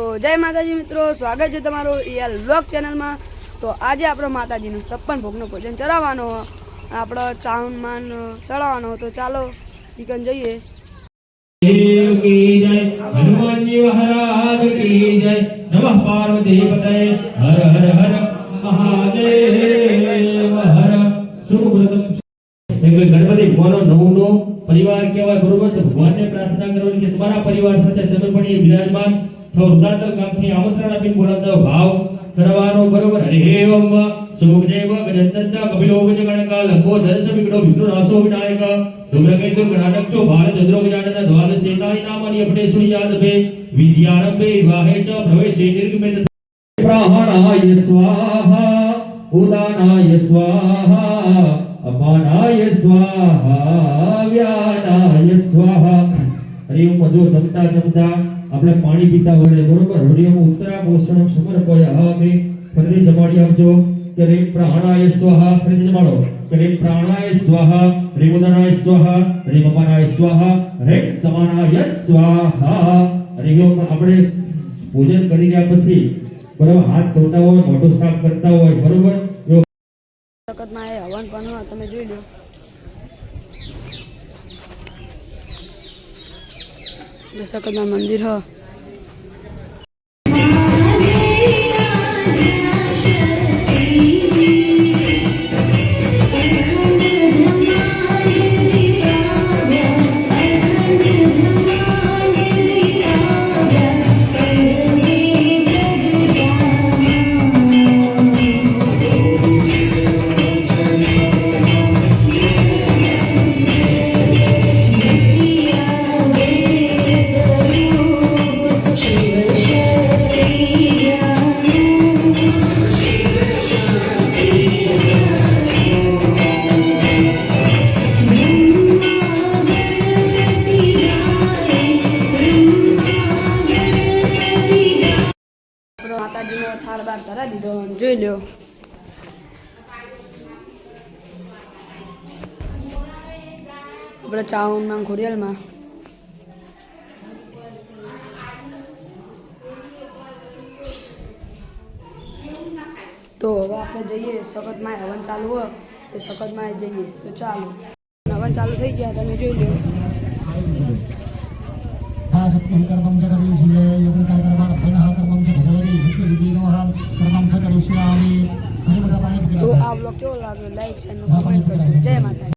તો જય માતાજી મિત્રો સ્વાગત છે તમારું એલ બ્લોગ ચેનલમાં. તો આજે આપણો માતાજીનું સપ્પન ભોગનું ભોજન ચડાવવાનો. આપણો ચાવન માન ચડાવવાનો તો ચાલો ચિકન જઈએ. ગણપતિ ભગવાનનો નવનો પરિવાર કેવા ગુરુવત ભગવાનને પ્રાર્થના કરવાની કે તમારા પરિવાર સાથે તમે પણ એ વિરાજમાન થો વૃદ્ધાતલ ગામથી આમંત્રણ આપીને બોલાવતા ભાવ કરવાનો બરોબર હરે ઓમ સુમુખજેવ ગજંતંત કપિલો ગજ ગણકા લંકો ધરસ વિઘ્નો વિઘ્નો નાશો વિનાયક ધૂમ્રકેતુ ગણાનક્ષો ભારત ચંદ્રો ગજાનન દ્વાદ સેનાની નામાની અપડે સુયાદભે વિદ્યારંભે વિવાહે ચ પ્રવેશે નિર્ગમે પ્રાણાય સ્વાહા ઉદાનાય સ્વાહા અપાનાય સ્વાહા વ્યાનાય સ્વાહા હરિઓમ મધુ જમતા જમતા આપણે પાણી પીતા હોય બરોબર? હરિયમ ઉત્તરા પોષણમ સમર્પય હમે ફરી જમાડી આપજો. કે પ્રાણાય સ્વાહા ફરી જમાડો. કે રીમ પ્રાણાય સ્વાહા, રીમ ઉદાનાય સ્વાહા, રીમ અપાનાય સ્વાહા, રીમ સમાનાય સ્વાહા. હરિયમ આપણે ભોજન કરી રહ્યા પછી, બરાબર, હાથ ધોતા હોય, મોઢું સાફ કરતા હોય, બરોબર? હવન પણ તમે જોઈ લો સખતમાં મંદિર હ. આપણો માતાજીનો થાળ બાર ધરા દીધો જોઈ લ્યો. આપણે ચાવનમાં ઘોડિયાલમાં. તો હવે આપણે જઈએ સખતમાં હવન ચાલુ હોય, તો સખતમાં જઈએ. તો ચાલો. હવન ચાલુ થઈ ગયા, તમે જોઈ લો તો આ બ્લોગ કેવો લાગ્યો? લાઈક શેર કમેન્ટ કરજો. જય માતા